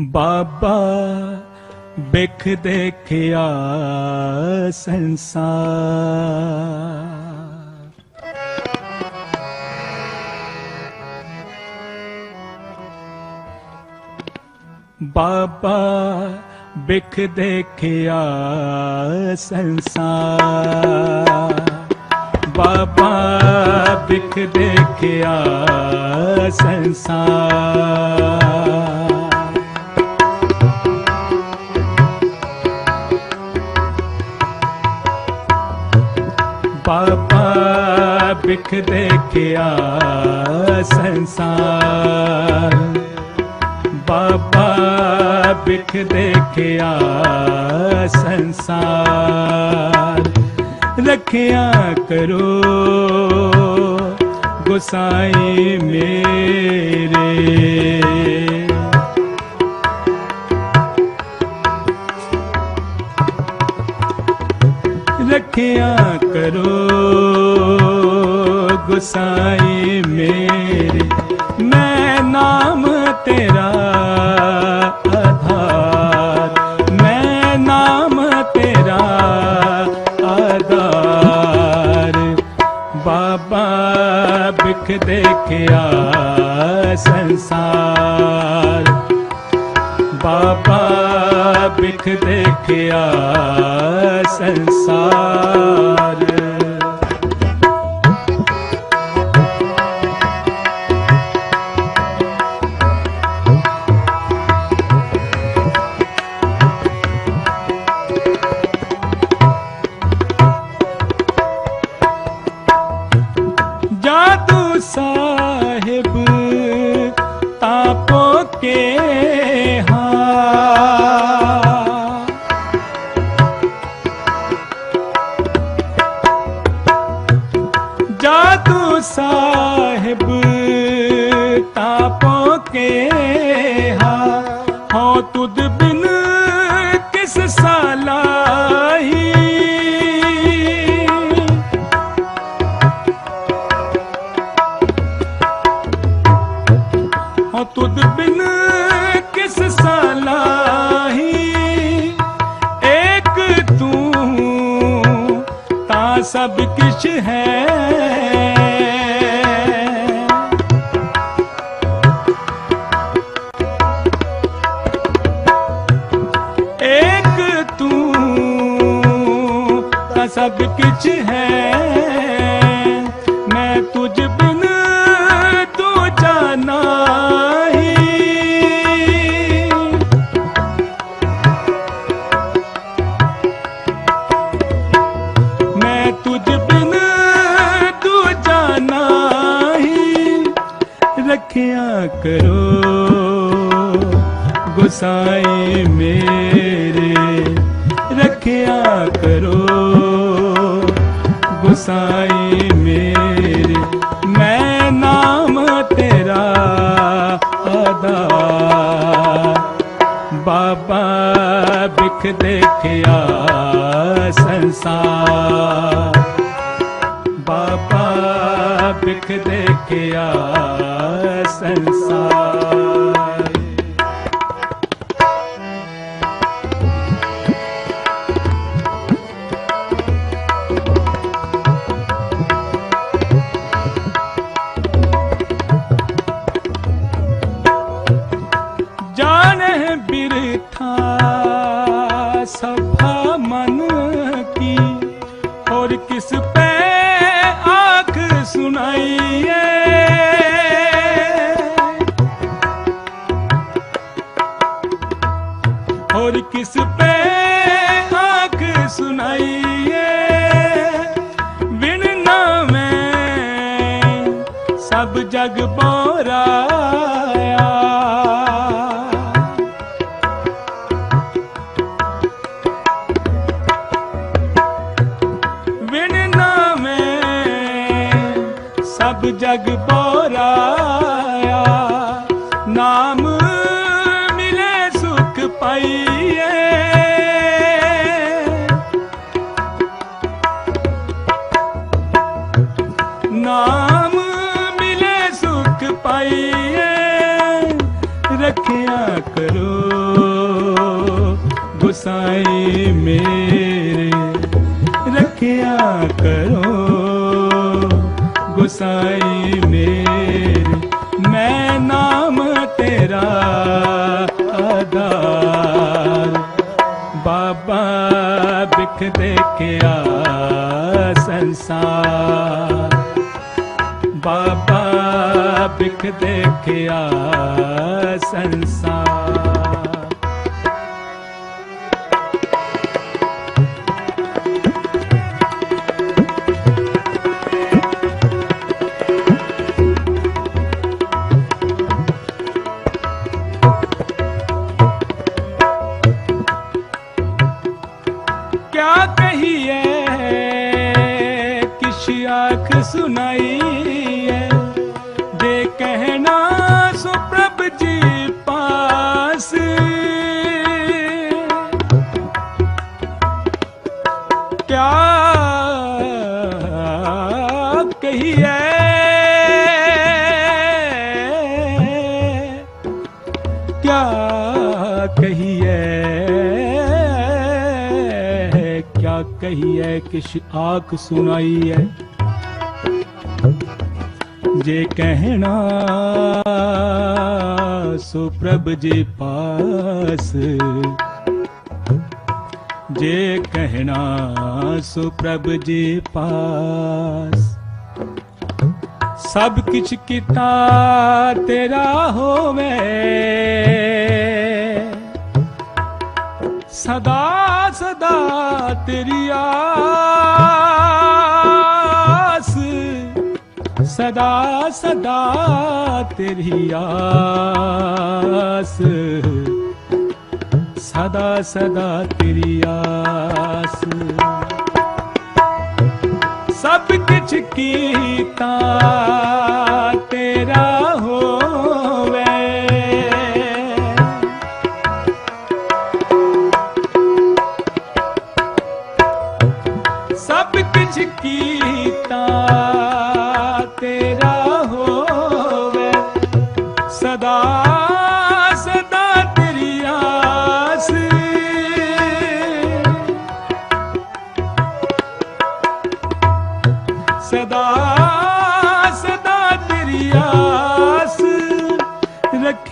ਬਾਬਾ ਬਿਖ ਦੇਖਿਆ ਸੰਸਾਰ। ਬਾਬਾ ਬਿਖ ਦੇਖਿਆ ਸੰਸਾਰ। ਬਾਬਾ ਬਿਖ ਦੇਖਿਆ ਸੰਸਾਰ। ਬਾਬਾ ਬਿਖ ਦੇਖਿਆ ਸੰਸਾਰ ਬਾਬਾ ਬਿਖ ਦੇਖਿਆ ਸੰਸਾਰ ਰੱਖਿਆ ਕਰੋ ਗੁਸਾਈ ਮੇਰੇ ਰੱਖਿਆ ਕਰੋ ਗੁਸਾਈ ਮੇਰੇ, ਮੈਂ ਨਾਮ ਤੇਰਾ ਆਧਾਰ। ਮੈਂ ਨਾਮ ਤੇਰਾ ਆਧਾਰ। ਬਾਬਾ ਬਿਖ ਦੇਖਿਆ ਸੰਸਾਰ। ਬਾਬਾ ਬਿਖ ਦੇਖਿਆ ਸੰਸਾਰ। ਕੇ ਹਾਂ। ਹੋ ਤੁਧ ਬਿਨ ਕਿਸ ਸਾਲਾਹੀ ਹੋ। ਤੁਧ ਬਿਨ ਕਿਸ ਸਲਾਹੀ ਏਕ ਤੂੰ ਤਾਂ ਸਭ ਕਿਛ ਹੈ। ਤਾਂ ਸਭ ਦੇਖਿਆ ਸੰਸਾਰ ਬਾਬਾ ਬਿਖ ਦੇਖਿਆ। ਸਭਾ ਮਨ ਕੀ? ਹੋਰ ਕਿਸ ਪੈ ਆਖ ਸੁਣਾਈਏ? ਹੋਰ ਕਿਸ ਪੈ ਆਖ ਸੁਣਾਈਏ? ਵਿਣ ਨਾ ਮੈਂ ਸਭ ਜਗ ਬੋਰਾ जग बोराया ਗੁਸਾਈ ਮੈਂ ਨਾਮ ਤੇਰਾ ਬਾਬਾ ਬਿਖ ਦੇਖਿਆ ਸੰਸਾਰ ਬਾਬਾ ਬਿਖ ਦੇਖਿਆ ਸੰਸਾਰ कहिए क्या कहिए किस आख सुनाई है जे कहना सुप्रभ जी पास जे कहना सुप्रभ जी पास ਸਭ ਕਿਛ ਕੀਤਾ ਤੇਰਾ ਹੋਵੇ ਸਦਾ ਸਦਾ ਤੇਰੀ ਆਸ। ਸਦਾ ਸਦਾ ਤੇਰੀ ਆਸ। ਸਦਾ ਸਦਾ ਤੇਰੀ ਆਸ। ਸਭ ਕੁਛ ਕੀਤਾ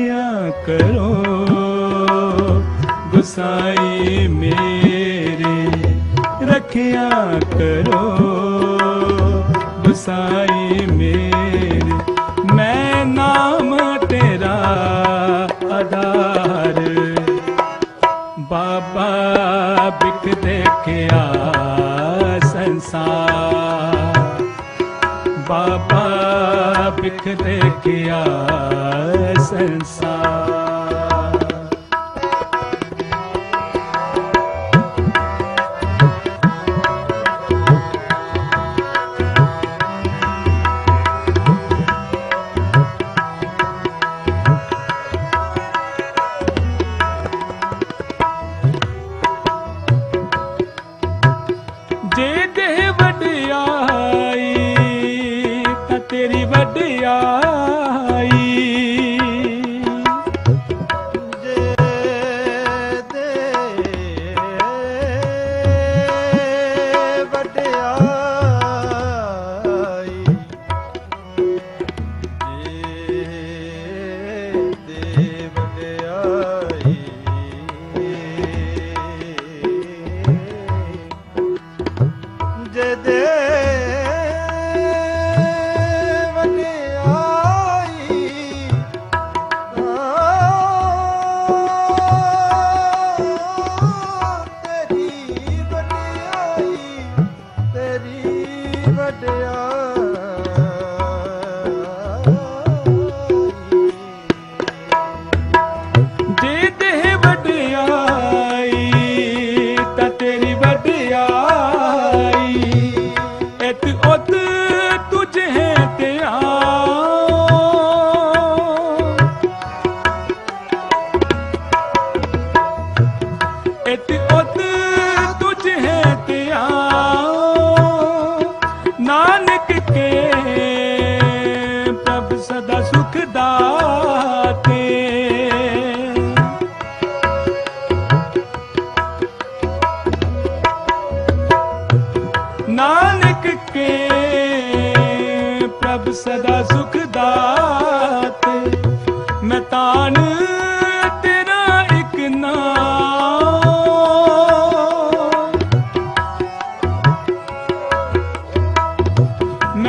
ਰੱਖਿਆ ਕਰੋ? ਗੁਸਾਈ ਮੇਰੇ ਰੱਖਿਆ ਕਰੋ। ਗੁਸਾਈ ਮੇਰੇ, ਮੈਂ ਨਾਮ ਤੇਰਾ ਆਧਾਰ। ਬਾਬਾ ਬਿਕ ਦੇਖਿਆ ਸੰਸਾਰ। ਬਾਬਾ ਬਿਖ ਦੇਖਿਆ ਸੰਸਾਰ।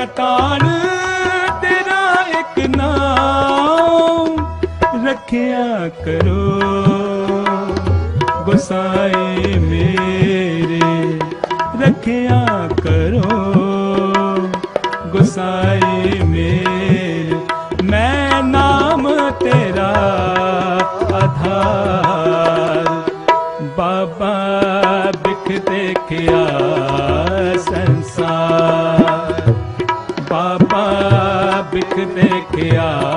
ਮੈਂ ਤੇਰਾ ਇੱਕ ਨਾਮ ਰੱਖਿਆ ਕਰੋ। ਗੁਸਾਏ ਮੇਰੇ, ਰੱਖਿਆ ਕਰੋ। ਗੁਸਾਏ ਮੇਰੇ, ਮੈਂ ਨਾਮ ਤੇਰਾ ਆਧਾਰ। ਬਾਬਾ ਬਿਖ ਦੇਖਿਆ। ਦੇਖਿਆ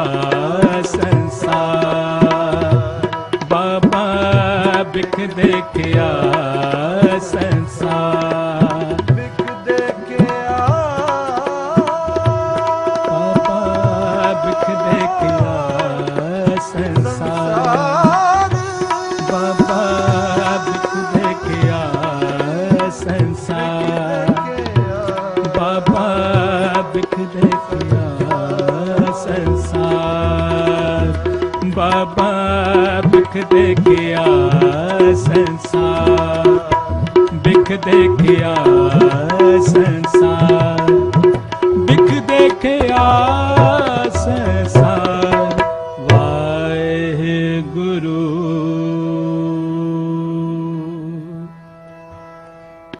ਬਾਬਾ ਬਿਖ ਦੇਖਿਆ ਸੰਸਾਰ ਬਿਖ ਦੇਖਿਆ ਸੰਸਾਰ ਬਿਖ ਦੇਖਿਆ